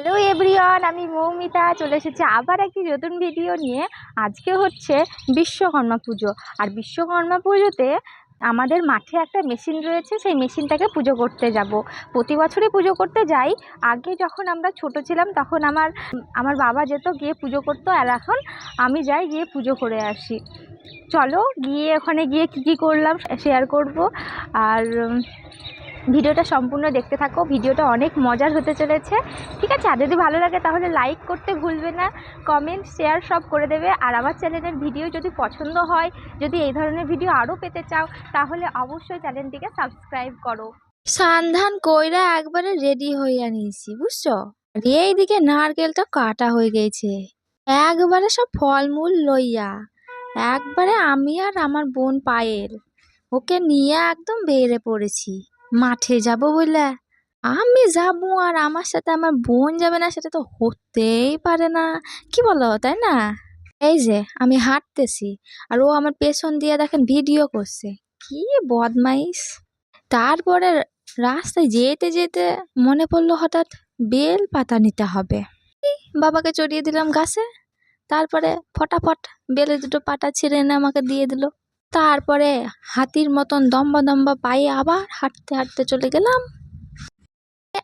Hello everyone আমি মৌমিতা, চলে এসেছি আবার একটি নতুন ভিডিও নিয়ে। আজকে হচ্ছে বিশ্বকর্মা পুজো। আর বিশ্বকর্মা পুজোতে আমাদের মাঠে একটা মেশিন রয়েছে, সেই মেশিনটাকে পুজো করতে যাব। প্রতি বছরই পুজো করতে যাই। আগে যখন আমরা ছোট ছিলাম, তখন আমার আমার বাবা যেত গিয়ে পুজো করতো। আর এখন আমি যাই গিয়ে পুজো করে আসি। চলো গিয়ে ওখানে গিয়ে কী কী করলাম শেয়ার করব। আর ভিডিওটা সম্পূর্ণ দেখতে থাকো। ভিডিওটা অনেক মজার হতে চলেছে। ঠিক আছে, আর যদি ভালো লাগে তাহলে লাইক করতে ভুলবে না কমেন্ট শেয়ার সব করে দেবে। আর আমার চ্যানেলের ভিডিও যদি পছন্দ হয়, যদি এই ধরনের ভিডিও আরও পেতে চাও, তাহলে অবশ্যই চ্যানেলটিকে সাবস্ক্রাইব করো। সান্ধান কইরা একবারে রেডি হইয়া নিয়েছি, বুঝছ? এইদিকে নারকেলটা কাটা হয়ে গেছে। একবারে সব ফলমূল লইয়া, একবারে আমি আর আমার বোন পায়েল, ওকে নিয়ে একদম বেড়ে পড়েছি। মাঠে যাব বলে? আমি যাব আর আমার সাথে আমার বোন যাবে না, সেটা তো হতেই পারে না। কি বলো, তাই না? এই যে, আমি হাঁটতেছি আর ও আমার পেছন দিয়ে দেখেন ভিডিও করছে। কি বদমাইশ। তারপরে রাস্তায় যেতে যেতে মনে পড়ল হঠাৎ বেল পাতা নিতে হবে। বাবাকে চড়িয়ে দিলাম গাছে। তারপরে ফটাফট বেলের দুটো পাতা ছিঁড়ে এনে আমাকে দিয়ে দিল। তারপরে হাতির মতন দম্বা দম্বা পায়ে আবার হাঁটতে হাঁটতে চলে গেলাম।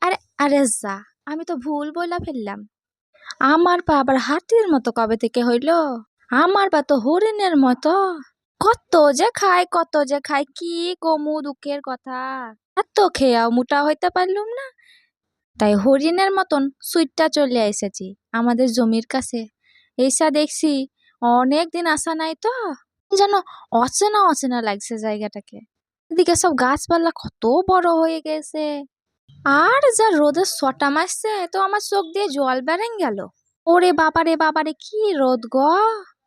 আরে আরে যা, আমি তো ভুল বইলা ফেললাম। আমার পা আবার হাতির মতো কবে থেকে হইল? আমার পা তো হরিণের মতো। কত যে খায়, কত যে খায়, কি কমু দুঃখের কথা। এত খেয়াও মোটা হইতে পারলুম না। তাই হরিণের মতন সুইটটা চলে এসেছি আমাদের জমির কাছে। এইসা দেখছি অনেক দিন আসা নাই তো। যেন অচেনা অচেনা লাগছে জায়গাটাকে। এদিকে সব গাছপালা কত বড় হয়ে গেছে। আর যা রোদের সটা মারছে, তো আমার চোখ দিয়ে জল বেরেন গেল। ওরে বাবারে বাবারে, কি রোদ গ!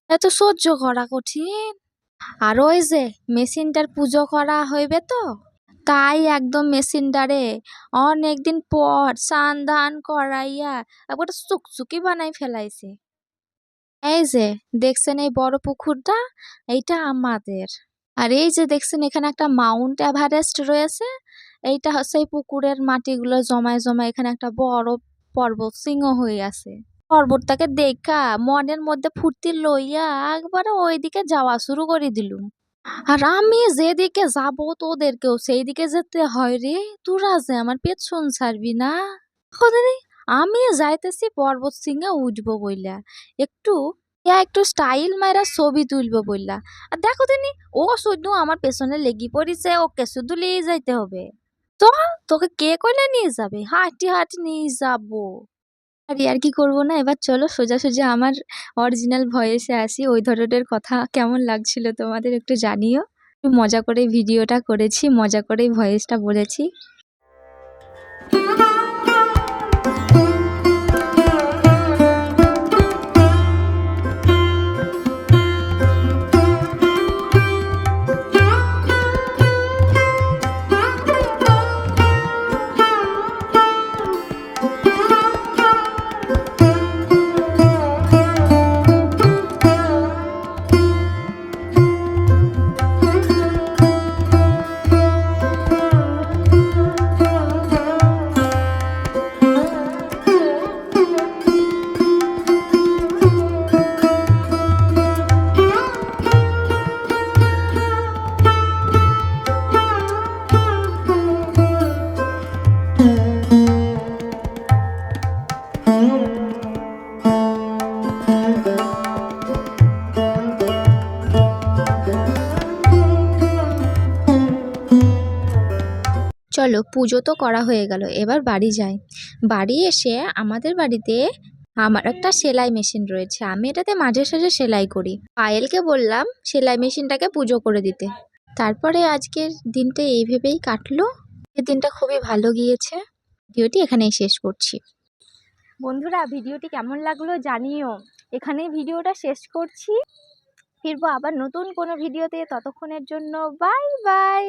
এত সহ্য করা কঠিন। আর ওই যে মেশিনটার পুজো করা হইবে তো? তাই একদম মেশিনটারে অনেকদিন পর সান ধান করাইয়া একবারে চুকচুকি বানাই ফেলাইছে। এই যে, দেখছেন এই বড় পুকুরটা? এইটা আমাদের। আর এই যে দেখছেন এখানে একটা মাউন্ট এভারেস্ট রয়েছে? এইটা হচ্ছে এই পুকুরের মাটিগুলো জমায় জমায় এখানে একটা বড় পর্বত সিংহ হয়ে আছে। পর্বতটাকে দেখা, মনের মধ্যে ফুর্তি লইয়া একবারে ওইদিকে যাওয়া শুরু করে দিলুম। আর আমি যেদিকে যাব তোদেরকেও সেই দিকে যেতে হয় রে। তোরা যে আমার পেছন ছাড়বি না? আমি যাইতেছি, পর্বত সিংহে উঠবো বইলা। একটু ইয়া একটু স্টাইল মাইরা ছবি তুলবো বইলা। আর দেখো দিনি ও শুধু আমার পেছনে লেগে পড়িছে, ওকে শুধু নিয়ে যাইতে হবে। তো, তোকে কে কইলে নিয়ে যাবে? হাঁটি হাঁটি নিয়ে যাব। আর আর কি করব না? এবার চলো সোজা সোজা আমার অরিজিনাল ভয়েসে আসি। ওই ধরনের কথা কেমন লাগছিল তোমাদের একটু জানিও। একটু মজা করে ভিডিওটা করেছি, মজা করে ভয়েসটা বলেছি। চলো, পুজো তো করা হয়ে গেল, এবার বাড়ি যাই। বাড়ি এসে আমাদের বাড়িতে আমার একটা সেলাই মেশিন রয়েছে, আমি এটাতে মাঝে সাঝে সেলাই করি। পায়েলকে বললাম, সেলাই মেশিনটাকে পুজো করে দিতে। তারপরে আজকের দিনটা এইভাবেই কাটলো এই দিনটা খুবই ভালো গিয়েছে। ভিডিওটি এখানেই শেষ করছি। বন্ধুরা, ভিডিওটি কেমন লাগল জানিও। এখানেই ভিডিওটা শেষ করছি। ফিরবো আবার নতুন কোনো ভিডিওতে, ততক্ষণের জন্য বাই বাই।